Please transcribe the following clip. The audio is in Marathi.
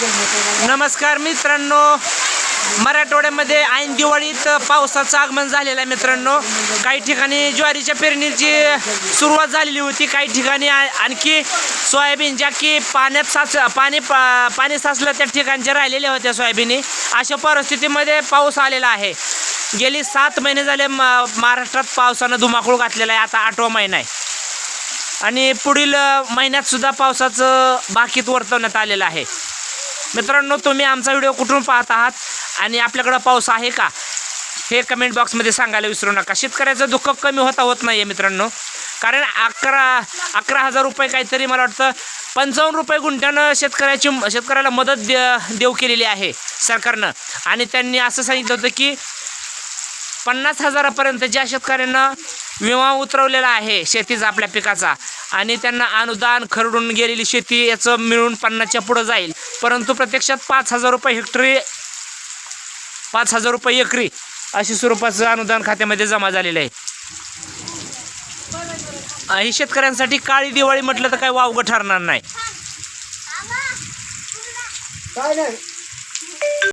नमस्कार मित्रांनो. मराठवाड्यामध्ये ऐन दिवाळीत पावसाचं आगमन झालेलं आहे मित्रांनो. काही ठिकाणी ज्वारीच्या पेरणीची सुरुवात झालेली होती. काही ठिकाणी आ- आणखी सोयाबीन ज्या की पाण्यात साच पाणी पा- पाणी साचलं त्या ठिकाणच्या राहिलेल्या होत्या सोयाबीनी. अशा परिस्थितीमध्ये पाऊस आलेला आहे. गेली सात महिने झाले म महाराष्ट्रात पावसानं धुमाकूळ घातलेला आहे. आता आठवा महिना आहे. आणि पुढील महिन्यातसुद्धा पावसाचं बाकीत वर्तवण्यात आलेलं आहे. मित्रांनो तुम्ही आमचा व्हिडिओ कुठून पाहत आहात आणि आपल्याकडं पाऊस आहे का हे कमेंट बॉक्समध्ये सांगायला विसरू नका. शेतकऱ्याचं दुःख कमी होता होत नाही आहे मित्रांनो. कारण अकरा अकरा हजार रुपये काहीतरी मला वाटतं पंचावन्न रुपये गुंठ्यानं शेतकऱ्याची शेतकऱ्याला मदत दे देऊ केलेली आहे सरकारनं. आणि त्यांनी असं सांगितलं होतं की पन्नास हजारापर्यंत ज्या शेतकऱ्यांना विमा उतरवलेला आहे शेतीचा आपल्या पिकाचा आणि त्यांना अनुदान खरडून गेलेली शेती याचं मिळून पन्नासच्या पुढं जाईल. परंतु प्रत्यक्षात पाच हजार रुपये हेक्टरी पाच हजार रुपये एकरी अशी स्वरूपाचं अनुदान खात्यामध्ये जमा झालेलं आहे. ही शेतकऱ्यांसाठी काळी दिवाळी म्हटलं तर काय वावगं ठरणार नाही.